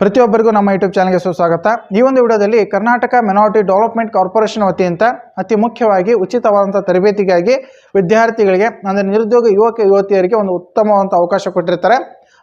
ಪ್ರತಿಯೊಬ್ಬರಿಗೂ ನಮ್ಮ ಯೂಟ್ಯೂಬ್ ಚಾನಲ್ಗೆ ಸುಸ್ವಾಗತ. ಈ ಒಂದು ವಿಡಿಯೋದಲ್ಲಿ ಕರ್ನಾಟಕ ಮೆನಾರಿಟಿ ಡೆವಲಪ್ಮೆಂಟ್ ಕಾರ್ಪೊರೇಷನ್ ವತಿಯಿಂದ ಅತಿ ಮುಖ್ಯವಾಗಿ ಉಚಿತವಾದಂಥ ತರಬೇತಿಗಾಗಿ ವಿದ್ಯಾರ್ಥಿಗಳಿಗೆ, ಅಂದರೆ ನಿರುದ್ಯೋಗ ಯುವಕ, ಯುವತಿಯರಿಗೆ ಒಂದು ಉತ್ತಮವಾದಂಥ ಅವಕಾಶ ಕೊಟ್ಟಿರ್ತಾರೆ.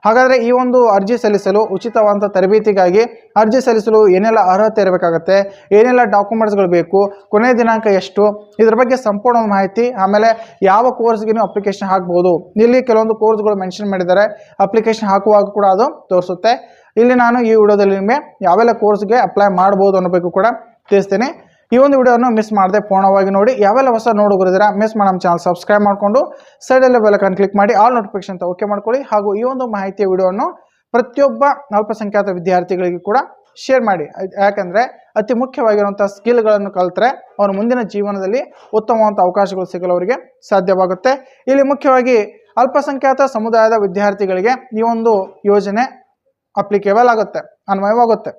ಹಾಗಾದರೆ ಈ ಒಂದು ಅರ್ಜಿ ಸಲ್ಲಿಸಲು ಉಚಿತವಾದಂಥ ತರಬೇತಿಗಾಗಿ ಅರ್ಜಿ ಸಲ್ಲಿಸಲು ಏನೆಲ್ಲ ಅರ್ಹತೆ ಇರಬೇಕಾಗತ್ತೆ, ಏನೆಲ್ಲ ಡಾಕ್ಯುಮೆಂಟ್ಸ್ಗಳು ಬೇಕು, ಕೊನೆಯ ದಿನಾಂಕ ಎಷ್ಟು, ಇದ್ರ ಬಗ್ಗೆ ಸಂಪೂರ್ಣ ಮಾಹಿತಿ, ಆಮೇಲೆ ಯಾವ ಕೋರ್ಸ್ಗೆ ನೀವು ಅಪ್ಲಿಕೇಶನ್ ಹಾಕ್ಬೋದು, ಇಲ್ಲಿ ಕೆಲವೊಂದು ಕೋರ್ಸ್ಗಳು ಮೆನ್ಷನ್ ಮಾಡಿದ್ದಾರೆ ಅಪ್ಲಿಕೇಶನ್ ಹಾಕುವಾಗ ಕೂಡ ಅದು ತೋರಿಸುತ್ತೆ. ಇಲ್ಲಿ ನಾನು ಈ ವಿಡಿಯೋದಲ್ಲಿ ನಿಮಗೆ ಯಾವೆಲ್ಲ ಕೋರ್ಸ್ಗೆ ಅಪ್ಲೈ ಮಾಡ್ಬೋದು ಅನ್ನೋ ಕೂಡ ತಿಳಿಸ್ತೀನಿ. ಈ ಒಂದು ವಿಡಿಯೋನ ಮಿಸ್ ಮಾಡದೆ ಪೂರ್ಣವಾಗಿ ನೋಡಿ. ಯಾವೆಲ್ಲ ಹೊಸ ನೋಡುಗರಿದ್ದೀರಾ ಮಿಸ್ ಮಾಡಿ ನಮ್ಮ ಚಾನಲ್ ಸಬ್ಸ್ಕ್ರೈಬ್ ಮಾಡಿಕೊಂಡು ಸೈಡಲ್ಲೇ ಬೆಲಕನ್ ಕ್ಲಿಕ್ ಮಾಡಿ ಆಲ್ ನೋಟಿಫಿಕೇಶನ್ ಓಕೆ ಮಾಡ್ಕೊಳ್ಳಿ. ಹಾಗೂ ಈ ಒಂದು ಮಾಹಿತಿಯ ವಿಡಿಯೋವನ್ನು ಪ್ರತಿಯೊಬ್ಬ ಅಲ್ಪಸಂಖ್ಯಾತ ವಿದ್ಯಾರ್ಥಿಗಳಿಗೆ ಕೂಡ ಶೇರ್ ಮಾಡಿ. ಯಾಕಂದರೆ ಅತಿ ಮುಖ್ಯವಾಗಿರುವಂಥ ಸ್ಕಿಲ್ಗಳನ್ನು ಕಲಿತ್ರೆ ಅವರ ಮುಂದಿನ ಜೀವನದಲ್ಲಿ ಉತ್ತಮವಾದಂಥ ಅವಕಾಶಗಳು ಸಿಗಲು ಅವರಿಗೆ ಸಾಧ್ಯವಾಗುತ್ತೆ. ಇಲ್ಲಿ ಮುಖ್ಯವಾಗಿ ಅಲ್ಪಸಂಖ್ಯಾತ ಸಮುದಾಯದ ವಿದ್ಯಾರ್ಥಿಗಳಿಗೆ ಈ ಒಂದು ಯೋಜನೆ ಅಪ್ಲಿಕೇಬಲ್ ಆಗುತ್ತೆ, ಅನ್ವಯವಾಗುತ್ತೆ.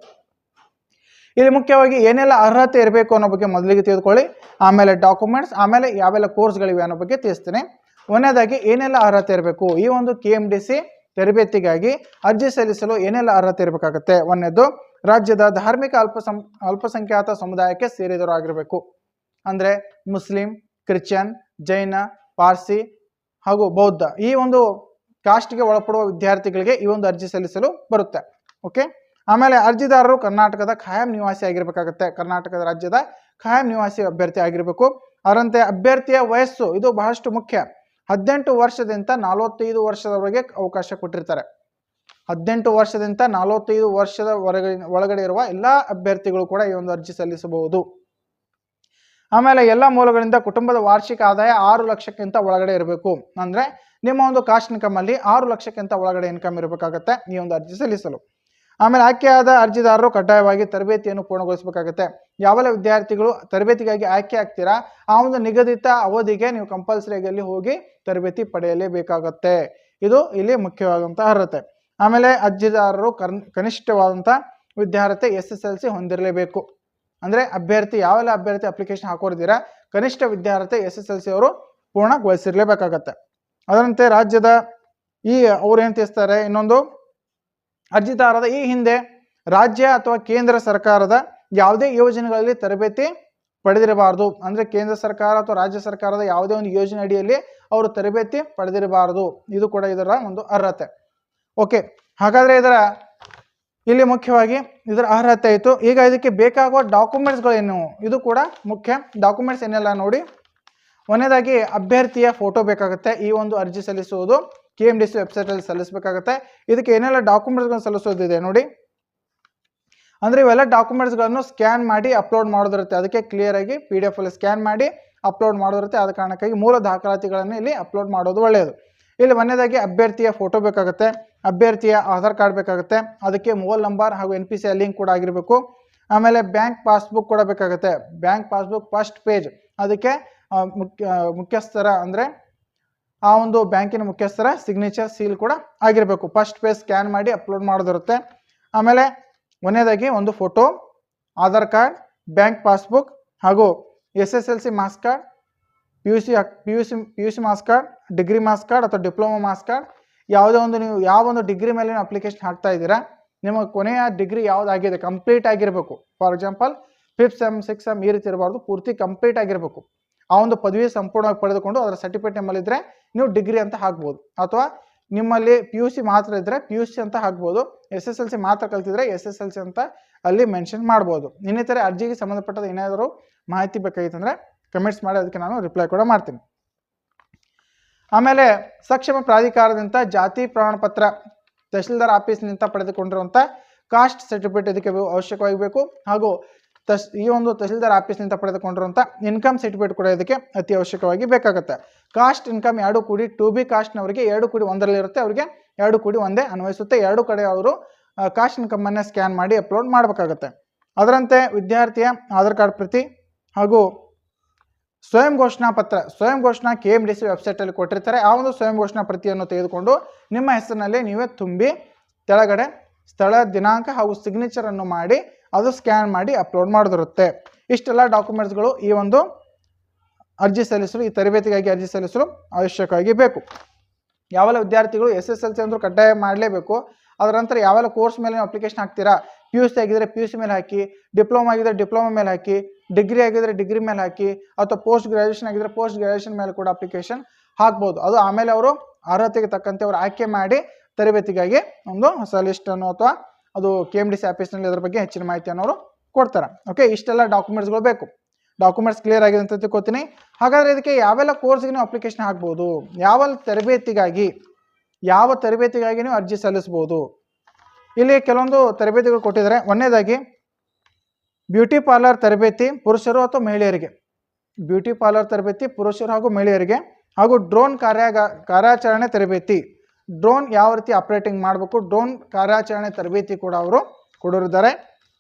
ಇಲ್ಲಿ ಮುಖ್ಯವಾಗಿ ಏನೆಲ್ಲ ಅರ್ಹತೆ ಇರಬೇಕು ಅನ್ನೋ ಬಗ್ಗೆ ಮೊದಲಿಗೆ ತಿಳಿದುಕೊಳ್ಳಿ. ಆಮೇಲೆ ಡಾಕ್ಯುಮೆಂಟ್ಸ್ ಆಮೇಲೆ ಯಾವೆಲ್ಲ ಕೋರ್ಸ್ಗಳಿವೆ ಅನ್ನೋ ಬಗ್ಗೆ ತಿಳಿಸ್ತೀನಿ. ಒಂದನೇದಾಗಿ ಏನೆಲ್ಲ ಅರ್ಹತೆ ಇರಬೇಕು? ಈ ಒಂದು ಕೆ ಎಂ ಡಿ ಸಿ ತರಬೇತಿಗಾಗಿ ಅರ್ಜಿ ಸಲ್ಲಿಸಲು ಏನೆಲ್ಲ ಅರ್ಹತೆ ಇರಬೇಕಾಗುತ್ತೆ? ಒಂದನೇದು, ರಾಜ್ಯದ ಧಾರ್ಮಿಕ ಅಲ್ಪಸಂ, ಅಲ್ಪಸಂಖ್ಯಾತ ಸಮುದಾಯಕ್ಕೆ ಸೇರಿದವರಾಗಿರಬೇಕು ಅಂದರೆ ಮುಸ್ಲಿಂ, ಕ್ರಿಶ್ಚಿಯನ್, ಜೈನ, ಪಾರ್ಸಿ ಹಾಗೂ ಬೌದ್ಧ ಈ ಒಂದು ಕಾಸ್ಟ್ಗೆ ಒಳಪಡುವ ವಿದ್ಯಾರ್ಥಿಗಳಿಗೆ ಈ ಒಂದು ಅರ್ಜಿ ಸಲ್ಲಿಸಲು ಬರುತ್ತೆ. ಓಕೆ ಆಮೇಲೆ ಅರ್ಜಿದಾರರು ಕರ್ನಾಟಕದ ಖಾಯಂ ನಿವಾಸಿ ಆಗಿರಬೇಕಾಗುತ್ತೆ. ಕರ್ನಾಟಕದ ರಾಜ್ಯದ ಖಾಯಂ ನಿವಾಸಿ ಅಭ್ಯರ್ಥಿ ಆಗಿರಬೇಕು. ಅದರಂತೆ ಅಭ್ಯರ್ಥಿಯ ವಯಸ್ಸು, ಇದು ಬಹಳಷ್ಟು ಮುಖ್ಯ. ಹದಿನೆಂಟು ವರ್ಷದಿಂದ ನಲವತ್ತೈದು ವರ್ಷದವರೆಗೆ ಅವಕಾಶ ಕೊಟ್ಟಿರ್ತಾರೆ. ಹದಿನೆಂಟು ವರ್ಷದಿಂದ ನಲವತ್ತೈದು ವರ್ಷದ ಹೊರಗಡೆ ಒಳಗಡೆ ಇರುವ ಎಲ್ಲ ಅಭ್ಯರ್ಥಿಗಳು ಕೂಡ ಈ ಒಂದು ಅರ್ಜಿ ಸಲ್ಲಿಸಬಹುದು. ಆಮೇಲೆ ಎಲ್ಲ ಮೂಲಗಳಿಂದ ಕುಟುಂಬದ ವಾರ್ಷಿಕ ಆದಾಯ ಆರು ಲಕ್ಷಕ್ಕಿಂತ ಒಳಗಡೆ ಇರಬೇಕು. ಅಂದ್ರೆ ನಿಮ್ಮ ಒಂದು ಕಾಸ್ಟ್ ಇನ್ಕಮ್ ಅಲ್ಲಿ ಆರು ಲಕ್ಷಕ್ಕಿಂತ ಒಳಗಡೆ ಇನ್ಕಮ್ ಇರಬೇಕಾಗತ್ತೆ ಈ ಒಂದು ಅರ್ಜಿ ಸಲ್ಲಿಸಲು. ಆಮೇಲೆ ಆಯ್ಕೆಯಾದ ಅರ್ಜಿದಾರರು ಕಡ್ಡಾಯವಾಗಿ ತರಬೇತಿಯನ್ನು ಪೂರ್ಣಗೊಳಿಸಬೇಕಾಗತ್ತೆ. ಯಾವೆಲ್ಲ ವಿದ್ಯಾರ್ಥಿಗಳು ತರಬೇತಿಗಾಗಿ ಆಯ್ಕೆ ಆಗ್ತೀರಾ? ಆ ಒಂದು ನಿಗದಿತ ಅವಧಿಗೆ ನೀವು ಕಂಪಲ್ಸರಿಯಾಗಿ ಅಲ್ಲಿ ಹೋಗಿ ತರಬೇತಿ ಪಡೆಯಲೇಬೇಕಾಗತ್ತೆ. ಇದು ಇಲ್ಲಿ ಮುಖ್ಯವಾದಂಥ ಅರ್ಹತೆ. ಆಮೇಲೆ ಅರ್ಜಿದಾರರು ಕನ್ ಕನಿಷ್ಠವಾದಂಥ ವಿದ್ಯಾರ್ಥಿ ಎಸ್ ಎಸ್ ಎಲ್ ಸಿ ಹೊಂದಿರಲೇಬೇಕು. ಅಂದರೆ ಅಭ್ಯರ್ಥಿ, ಯಾವೆಲ್ಲ ಅಭ್ಯರ್ಥಿ ಅಪ್ಲಿಕೇಶನ್ ಹಾಕೋರಿದ್ದೀರಾ, ಕನಿಷ್ಠ ವಿದ್ಯಾರ್ಥಿ ಎಸ್ ಎಸ್ ಎಲ್ ಸಿ ಅವರು ಪೂರ್ಣಗೊಳಿಸಿರಲೇಬೇಕಾಗತ್ತೆ. ಅದರಂತೆ ರಾಜ್ಯದ ಈ ಅವ್ರು ಏನು ತಿಳಿಸ್ತಾರೆ? ಇನ್ನೊಂದು ಅರ್ಜಿದಾರರ ಈ ಹಿಂದೆ ರಾಜ್ಯ ಅಥವಾ ಕೇಂದ್ರ ಸರ್ಕಾರದ ಯಾವುದೇ ಯೋಜನೆಗಳಲ್ಲಿ ತರಬೇತಿ ಪಡೆದಿರಬಾರದು. ಅಂದರೆ ಕೇಂದ್ರ ಸರ್ಕಾರ ಅಥವಾ ರಾಜ್ಯ ಸರ್ಕಾರದ ಯಾವುದೇ ಒಂದು ಯೋಜನೆ ಅಡಿಯಲ್ಲಿ ಅವರು ತರಬೇತಿ ಪಡೆದಿರಬಾರದು. ಇದು ಕೂಡ ಇದರ ಒಂದು ಅರ್ಹತೆ. ಓಕೆ ಹಾಗಾದರೆ ಇದರ ಇಲ್ಲಿ ಮುಖ್ಯವಾಗಿ ಇದರ ಅರ್ಹತೆ ಆಯಿತು ಈಗ ಇದಕ್ಕೆ ಬೇಕಾಗುವ ಡಾಕ್ಯುಮೆಂಟ್ಸ್ಗಳೇನು ಇದು ಕೂಡ ಮುಖ್ಯ ಡಾಕ್ಯುಮೆಂಟ್ಸ್ ಏನೆಲ್ಲ ನೋಡಿ. ಒಂದನೇದಾಗಿ ಅಭ್ಯರ್ಥಿಯ ಫೋಟೋ ಬೇಕಾಗುತ್ತೆ. ಈ ಒಂದು ಅರ್ಜಿ ಸಲ್ಲಿಸುವುದು. ಕೆ ಎಂ ಡಿ ಸಿ ವೆಬ್ಸೈಟಲ್ಲಿ ಸಲ್ಲಿಸಬೇಕಾಗುತ್ತೆ. ಇದಕ್ಕೆ ಏನೆಲ್ಲ ಡಾಕ್ಯುಮೆಂಟ್ಸ್ಗಳನ್ನು ಸಲ್ಲಿಸೋದಿದೆ ನೋಡಿ. ಅಂದರೆ ಇವೆಲ್ಲ ಡಾಕ್ಯುಮೆಂಟ್ಸ್ಗಳನ್ನು ಸ್ಕ್ಯಾನ್ ಮಾಡಿ ಅಪ್ಲೋಡ್ ಮಾಡೋದಿರುತ್ತೆ. ಅದಕ್ಕೆ ಕ್ಲಿಯರ್ ಆಗಿ ಪಿ ಡಿ ಎಫ್ ಅಲ್ಲಿ ಸ್ಕ್ಯಾನ್ ಮಾಡಿ ಅಪ್ಲೋಡ್ ಮಾಡೋದಿರುತ್ತೆ. ಆದ ಕಾರಣಕ್ಕಾಗಿ ಮೂಲ ದಾಖಲಾತಿಗಳನ್ನು ಇಲ್ಲಿ ಅಪ್ಲೋಡ್ ಮಾಡೋದು ಒಳ್ಳೆಯದು. ಇಲ್ಲಿ ಒಂದನೇದಾಗಿ ಅಭ್ಯರ್ಥಿಯ ಫೋಟೋ ಬೇಕಾಗುತ್ತೆ. ಅಭ್ಯರ್ಥಿಯ ಆಧಾರ್ ಕಾರ್ಡ್ ಬೇಕಾಗುತ್ತೆ. ಅದಕ್ಕೆ ಮೊಬೈಲ್ ನಂಬರ್ ಹಾಗೂ ಎನ್ ಪಿ ಸಿ ಲಿಂಕ್ ಕೂಡ ಆಗಿರಬೇಕು. ಆಮೇಲೆ ಬ್ಯಾಂಕ್ ಪಾಸ್ಬುಕ್ ಕೂಡ ಬೇಕಾಗುತ್ತೆ. ಬ್ಯಾಂಕ್ ಪಾಸ್ಬುಕ್ ಫಸ್ಟ್ ಪೇಜ್ ಅದಕ್ಕೆ ಮುಖ್ಯ, ಮುಖ್ಯಸ್ಥರ ಅಂದರೆ ಆ ಒಂದು ಬ್ಯಾಂಕಿನ ಮುಖ್ಯಸ್ಥರ ಸಿಗ್ನೇಚರ್ ಸೀಲ್ ಕೂಡ ಆಗಿರಬೇಕು. ಫಸ್ಟ್ ಪೇಜ್ ಸ್ಕ್ಯಾನ್ ಮಾಡಿ ಅಪ್ಲೋಡ್ ಮಾಡೋದಿರುತ್ತೆ. ಆಮೇಲೆ ಒಂದನೇದಾಗಿ ಒಂದು photo Aadhaar card bank passbook ಹಾಗೂ S S L C marks card P U C P U C P U C marks card degree marks card ಅಥವಾ diploma marks card ಯಾವುದೇ ಒಂದು ನೀವು ಯಾವ ಒಂದು ಡಿಗ್ರಿ ಮೇಲೆ ಅಪ್ಲಿಕೇಶನ್ ಹಾಕ್ತಾ ಇದ್ದೀರಾ, ನಿಮಗೆ ಕೊನೆಯ ಡಿಗ್ರಿ ಯಾವುದಾಗಿದೆ ಕಂಪ್ಲೀಟ್ ಆಗಿರಬೇಕು. For example fifth sem six sem ಈ ರೀತಿ ಇರಬಾರ್ದು, ಪೂರ್ತಿ ಕಂಪ್ಲೀಟ್ ಆಗಿರಬೇಕು. ಆ ಒಂದು ಪದವಿ ಸಂಪೂರ್ಣವಾಗಿ ಪಡೆದುಕೊಂಡು ಅದರ ಸರ್ಟಿಫಿಕೇಟ್ ನಿಮ್ಮಲ್ಲಿದ್ದರೆ ನೀವು ಡಿಗ್ರಿ ಅಂತ ಹಾಕ್ಬೋದು. ಅಥವಾ ನಿಮ್ಮಲ್ಲಿ ಪಿ ಯು ಸಿ ಮಾತ್ರ ಇದ್ದರೆ ಪಿ ಯು ಸಿ ಅಂತ ಹಾಕ್ಬೋದು. ಎಸ್ ಎಸ್ ಎಲ್ ಸಿ ಮಾತ್ರ ಕಲ್ತಿದ್ರೆ ಎಸ್ ಎಸ್ ಎಲ್ ಸಿ ಅಂತ ಅಲ್ಲಿ ಮೆನ್ಷನ್ ಮಾಡ್ಬೋದು. ಇನ್ನಿತರ ಅರ್ಜಿಗೆ ಸಂಬಂಧಪಟ್ಟದ ಏನಾದರೂ ಮಾಹಿತಿ ಬೇಕಾಗಿತ್ತಂದರೆ ಕಮೆಂಟ್ಸ್ ಮಾಡಿ, ಅದಕ್ಕೆ ನಾನು ರಿಪ್ಲೈ ಕೂಡ ಮಾಡ್ತೀನಿ. ಆಮೇಲೆ ಸಕ್ಷಮ ಪ್ರಾಧಿಕಾರದಿಂದ ಜಾತಿ ಪ್ರಮಾಣ ಪತ್ರ ತಹಶೀಲ್ದಾರ್ ಆಫೀಸ್ನಿಂದ ಪಡೆದುಕೊಂಡಿರುವಂಥ ಕಾಸ್ಟ್ ಸರ್ಟಿಫಿಕೇಟ್ ಇದಕ್ಕೆ ಅವಶ್ಯಕವಾಗಬೇಕು ಅವಶ್ಯಕವಾಗಿ ಬೇಕು. ಹಾಗೂ ತಸ್, ಈ ಒಂದು ತಹಸೀಲ್ದಾರ್ ಆಫೀಸ್ನಿಂದ ಪಡೆದುಕೊಂಡಿರುವಂಥ ಇನ್ಕಮ್ ಸರ್ಟಿಫಿಕೇಟ್ ಕೂಡ ಇದಕ್ಕೆ ಅತಿ ಅವಶ್ಯಕವಾಗಿ ಬೇಕಾಗುತ್ತೆ. ಕಾಸ್ಟ್ ಇನ್ಕಮ್ ಎರಡು ಕೂಡಿ ಟು ಬಿ ಕಾಸ್ಟ್ನವರಿಗೆ ಎರಡು ಕೂಡಿ ಒಂದರಲ್ಲಿ ಇರುತ್ತೆ, ಅವರಿಗೆ ಎರಡು ಕೂಡಿ ಒಂದೇ ಅನ್ವಯಿಸುತ್ತೆ. ಎರಡು ಕಡೆ ಅವರು ಕಾಸ್ಟ್ ಇನ್ಕಮನ್ನು ಸ್ಕ್ಯಾನ್ ಮಾಡಿ ಅಪ್ಲೋಡ್ ಮಾಡಬೇಕಾಗತ್ತೆ. ಅದರಂತೆ ವಿದ್ಯಾರ್ಥಿಯ ಆಧಾರ್ ಕಾರ್ಡ್ ಪ್ರತಿ ಹಾಗೂ ಸ್ವಯಂ ಘೋಷಣಾ ಪತ್ರ, ಸ್ವಯಂ ಘೋಷಣಾ ಕೆ ಎಂ ಡಿ ಸಿ ವೆಬ್ಸೈಟಲ್ಲಿ ಕೊಟ್ಟಿರ್ತಾರೆ. ಆ ಒಂದು ಸ್ವಯಂ ಘೋಷಣಾ ಪ್ರತಿಯನ್ನು ತೆಗೆದುಕೊಂಡು ನಿಮ್ಮ ಹೆಸರಿನಲ್ಲಿ ನೀವೇ ತುಂಬಿ ಕೆಳಗಡೆ ಸ್ಥಳ, ದಿನಾಂಕ ಹಾಗೂ ಸಿಗ್ನೇಚರನ್ನು ಮಾಡಿ ಅದು ಸ್ಕ್ಯಾನ್ ಮಾಡಿ ಅಪ್ಲೋಡ್ ಮಾಡೋದಿರುತ್ತೆ. ಇಷ್ಟೆಲ್ಲ ಡಾಕ್ಯುಮೆಂಟ್ಸ್ಗಳು ಈ ಒಂದು ಅರ್ಜಿ ಸಲ್ಲಿಸಲು, ಈ ತರಬೇತಿಗಾಗಿ ಅರ್ಜಿ ಸಲ್ಲಿಸಲು ಅವಶ್ಯಕವಾಗಿ ಬೇಕು. ಯಾವೆಲ್ಲ ವಿದ್ಯಾರ್ಥಿಗಳು ಎಸ್ ಎಸ್ ಎಲ್ ಸಿ ಅಂದರೂ ಕಡ್ಡಾಯ ಮಾಡಲೇಬೇಕು. ಅದರ ನಂತರ ಯಾವೆಲ್ಲ ಕೋರ್ಸ್ ಮೇಲೆ ಅಪ್ಲಿಕೇಶನ್ ಹಾಕ್ತೀರಾ? ಪಿ ಯು ಸಿ ಆಗಿದ್ರೆ ಪಿ ಯು ಸಿ ಮೇಲೆ ಹಾಕಿ, ಡಿಪ್ಲೊಮಾ ಆಗಿದ್ರೆ ಡಿಪ್ಲೊಮಾ ಮೇಲೆ ಹಾಕಿ, ಡಿಗ್ರಿ ಆಗಿದ್ರೆ ಡಿಗ್ರಿ ಮೇಲೆ ಹಾಕಿ, ಅಥವಾ ಪೋಸ್ಟ್ ಗ್ರಾಜುಯೇಷನ್ ಆಗಿದ್ರೆ ಪೋಸ್ಟ್ ಗ್ರಾಜುಯೇಷನ್ ಮೇಲೆ ಕೂಡ ಅಪ್ಲಿಕೇಶನ್ ಹಾಕ್ಬೋದು. ಅದು ಆಮೇಲೆ ಅವರು ಅರ್ಹತೆಗೆ ತಕ್ಕಂತೆ ಅವರು ಆಯ್ಕೆ ಮಾಡಿ ತರಬೇತಿಗಾಗಿ ಒಂದು ಹೊಸ ಲಿಸ್ಟನ್ನು ಅಥವಾ ಅದು ಕೆ ಎಂ ಡಿ ಸಿ ಆಫೀಸ್ನಲ್ಲಿ ಅದ್ರ ಬಗ್ಗೆ ಹೆಚ್ಚಿನ ಮಾಹಿತಿಯನ್ನು ಅವರು ಕೊಡ್ತಾರೆ. ಓಕೆ ಇಷ್ಟೆಲ್ಲ ಡಾಕ್ಯುಮೆಂಟ್ಸ್ಗಳು ಬೇಕು. ಡಾಕ್ಯುಮೆಂಟ್ಸ್ ಕ್ಲಿಯರ್ ಆಗಿದೆ ಅಂತ ತಿಳ್ಕೊತೀನಿ. ಹಾಗಾದರೆ ಇದಕ್ಕೆ ಯಾವೆಲ್ಲ ಕೋರ್ಸ್ಗೆ ನೀವು ಅಪ್ಲಿಕೇಶನ್ ಹಾಕ್ಬೋದು? ಯಾವ ತರಬೇತಿಗಾಗಿ ಯಾವ ತರಬೇತಿಗಾಗಿ ನೀವು ಅರ್ಜಿ ಸಲ್ಲಿಸ್ಬೋದು? ಇಲ್ಲಿ ಕೆಲವೊಂದು ತರಬೇತಿಗಳು ಕೊಟ್ಟಿದ್ದಾರೆ. ಒಂದನೇದಾಗಿ ಬ್ಯೂಟಿ ಪಾರ್ಲರ್ ತರಬೇತಿ ಪುರುಷರು ಅಥವಾ ಮಹಿಳೆಯರಿಗೆ. ಬ್ಯೂಟಿ ಪಾರ್ಲರ್ ತರಬೇತಿ ಪುರುಷರು ಹಾಗೂ ಮಹಿಳೆಯರಿಗೆ ಹಾಗೂ ಡ್ರೋನ್ ಕಾರ್ಯಾಗ ಕಾರ್ಯಾಚರಣೆ ತರಬೇತಿ. ಡ್ರೋನ್ ಯಾವ ರೀತಿ ಆಪರೇಟಿಂಗ್ ಮಾಡಬೇಕು? ಡ್ರೋನ್ ಕಾರ್ಯಾಚರಣೆ ತರಬೇತಿ ಕೂಡ ಅವರು ಕೊಡೋರಿದ್ದಾರೆ.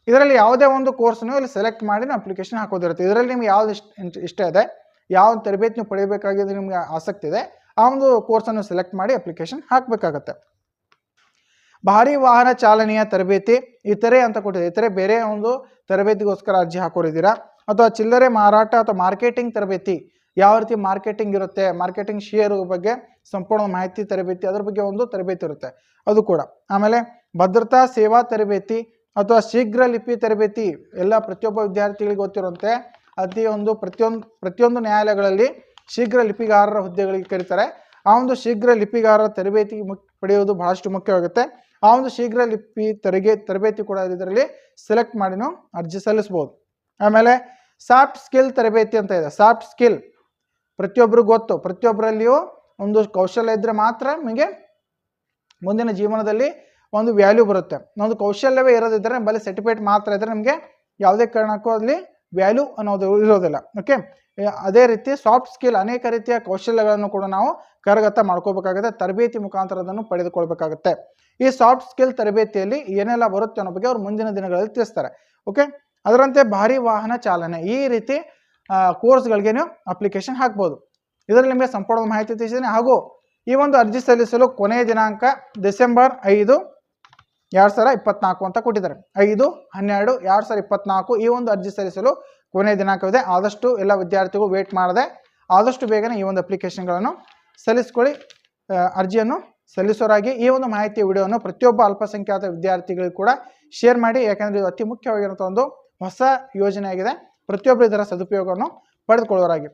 ಇದರಲ್ಲಿ ಯಾವುದೇ ಒಂದು ಕೋರ್ಸ್ನು ಇಲ್ಲಿ ಸೆಲೆಕ್ಟ್ ಮಾಡಿ ನೀವು ಅಪ್ಲಿಕೇಶನ್ ಹಾಕೋದಿರುತ್ತೆ. ಇದರಲ್ಲಿ ನಿಮ್ಗೆ ಯಾವ್ದು ಇಷ್ಟ ಇಷ್ಟ ಇದೆ, ಯಾವ ತರಬೇತಿ ನೀವು ಪಡಿಬೇಕಾಗಿದೆ ನಿಮ್ಗೆ ಆಸಕ್ತಿ ಇದೆ, ಆ ಒಂದು ಕೋರ್ಸನ್ನು ಸೆಲೆಕ್ಟ್ ಮಾಡಿ ಅಪ್ಲಿಕೇಶನ್ ಹಾಕಬೇಕಾಗತ್ತೆ. ಭಾರಿ ವಾಹನ ಚಾಲನೆಯ ತರಬೇತಿ, ಇತರೆ ಅಂತ ಕೊಟ್ಟಿದೆ. ಇತರೆ ಬೇರೆ ಒಂದು ತರಬೇತಿಗೋಸ್ಕರ ಅರ್ಜಿ ಹಾಕೋರಿದ್ದೀರಾ? ಅಥವಾ ಚಿಲ್ಲರೆ ಮಾರಾಟ ಅಥವಾ ಮಾರ್ಕೆಟಿಂಗ್ ತರಬೇತಿ ಯಾವ ರೀತಿ ಮಾರ್ಕೆಟಿಂಗ್ ಇರುತ್ತೆ ಮಾರ್ಕೆಟಿಂಗ್ ಶೇರ್ ಬಗ್ಗೆ ಸಂಪೂರ್ಣ ಮಾಹಿತಿ ತರಬೇತಿ, ಅದ್ರ ಬಗ್ಗೆ ಒಂದು ತರಬೇತಿ ಇರುತ್ತೆ. ಅದು ಕೂಡ. ಆಮೇಲೆ ಭದ್ರತಾ ಸೇವಾ ತರಬೇತಿ ಅಥವಾ ಶೀಘ್ರ ಲಿಪಿ ತರಬೇತಿ, ಎಲ್ಲ ಪ್ರತಿಯೊಬ್ಬ ವಿದ್ಯಾರ್ಥಿಗಳಿಗೆ ಗೊತ್ತಿರುವಂತೆ ಒಂದು ಪ್ರತಿಯೊಂದು ಪ್ರತಿಯೊಂದು ನ್ಯಾಯಾಲಯಗಳಲ್ಲಿ ಶೀಘ್ರ ಲಿಪಿಗಾರರ ಹುದ್ದೆಗಳಿಗೆ ಕರೀತಾರೆ. ಆ ಒಂದು ಶೀಘ್ರ ಲಿಪಿಗಾರರ ತರಬೇತಿ ಪಡೆಯುವುದು ಬಹಳಷ್ಟು ಮುಖ್ಯವಾಗುತ್ತೆ. ಆ ಒಂದು ಶೀಘ್ರ ಲಿಪಿ ತರಗೆ, ತರಬೇತಿ ಕೂಡ ಇದರಲ್ಲಿ ಸೆಲೆಕ್ಟ್ ಮಾಡಿ ನಾವು ಅರ್ಜಿ ಸಲ್ಲಿಸ್ಬೋದು. ಆಮೇಲೆ ಸಾಫ್ಟ್ ಸ್ಕಿಲ್ ತರಬೇತಿ ಅಂತ ಇದೆ. ಸಾಫ್ಟ್ ಸ್ಕಿಲ್ ಪ್ರತಿಯೊಬ್ಬರಿಗೂ ಗೊತ್ತು. ಪ್ರತಿಯೊಬ್ಬರಲ್ಲಿಯೂ ಒಂದು ಕೌಶಲ್ಯ ಇದ್ದರೆ ಮಾತ್ರ ನಿಮಗೆ ಮುಂದಿನ ಜೀವನದಲ್ಲಿ ಒಂದು ವ್ಯಾಲ್ಯೂ ಬರುತ್ತೆ. ಒಂದು ಕೌಶಲ್ಯವೇ ಇರೋದಿದ್ದರೆ ನಮ್ಮಲ್ಲಿ ಸರ್ಟಿಫಿಕೇಟ್ ಮಾತ್ರ ಇದ್ದರೆ ನಿಮಗೆ ಯಾವುದೇ ಕಾರಣಕ್ಕೂ ಅಲ್ಲಿ ವ್ಯಾಲ್ಯೂ ಅನ್ನೋದು ಇರೋದಿಲ್ಲ. ಓಕೆ ಅದೇ ರೀತಿ ಸಾಫ್ಟ್ ಸ್ಕಿಲ್ ಅನೇಕ ರೀತಿಯ ಕೌಶಲ್ಯಗಳನ್ನು ಕೂಡ ನಾವು ಕರಗತ ಮಾಡ್ಕೋಬೇಕಾಗುತ್ತೆ. ತರಬೇತಿ ಮುಖಾಂತರ ಅದನ್ನು ಪಡೆದುಕೊಳ್ಬೇಕಾಗುತ್ತೆ. ಈ ಸಾಫ್ಟ್ ಸ್ಕಿಲ್ ತರಬೇತಿಯಲ್ಲಿ ಏನೆಲ್ಲ ಬರುತ್ತೆ ಅನ್ನೋ ಬಗ್ಗೆ ಅವ್ರು ಮುಂದಿನ ದಿನಗಳಲ್ಲಿ ತಿಳಿಸ್ತಾರೆ. ಓಕೆ ಅದರಂತೆ ಭಾರಿ ವಾಹನ ಚಾಲನೆ. ಈ ರೀತಿ ಕೋರ್ಸ್ಗಳಿಗೆ ನೀವು ಅಪ್ಲಿಕೇಶನ್ ಹಾಕ್ಬೋದು. ಇದರಲ್ಲಿ ನಿಮಗೆ ಸಂಪೂರ್ಣ ಮಾಹಿತಿ ತಿಳಿಸಿದ್ದೀನಿ. ಹಾಗೂ ಈ ಒಂದು ಅರ್ಜಿ ಸಲ್ಲಿಸಲು ಕೊನೆಯ ದಿನಾಂಕ ಡಿಸೆಂಬರ್ ಐದು, ಎರಡು ಸಾವಿರ ಇಪ್ಪತ್ನಾಲ್ಕು ಅಂತ ಕೊಟ್ಟಿದ್ದಾರೆ. ಐದು, ಹನ್ನೆರಡು, ಎರಡು ಸಾವಿರ ಇಪ್ಪತ್ನಾಲ್ಕು ಈ ಒಂದು ಅರ್ಜಿ ಸಲ್ಲಿಸಲು ಕೊನೆಯ ದಿನಾಂಕವಿದೆ. ಆದಷ್ಟು ಎಲ್ಲ ವಿದ್ಯಾರ್ಥಿಗಳು ವೇಟ್ ಮಾಡದೆ ಆದಷ್ಟು ಬೇಗನೆ ಈ ಒಂದು ಅಪ್ಲಿಕೇಶನ್ಗಳನ್ನು ಸಲ್ಲಿಸ್ಕೊಳ್ಳಿ. ಅರ್ಜಿಯನ್ನು ಸಲ್ಲಿಸೋರಾಗಿ ಈ ಒಂದು ಮಾಹಿತಿ ವಿಡಿಯೋವನ್ನು ಪ್ರತಿಯೊಬ್ಬ ಅಲ್ಪಸಂಖ್ಯಾತ ವಿದ್ಯಾರ್ಥಿಗಳಿಗೂ ಕೂಡ ಶೇರ್ ಮಾಡಿ. ಯಾಕಂದರೆ ಇದು ಅತಿ ಮುಖ್ಯವಾಗಿರುವಂಥ ಒಂದು ಹೊಸ ಯೋಜನೆ ಆಗಿದೆ ಪ್ರತಿಯೊಬ್ಬರು ಇದರ ಸದುಪಯೋಗವನ್ನು ಪಡೆದುಕೊಳ್ಳೋರಾಗಿ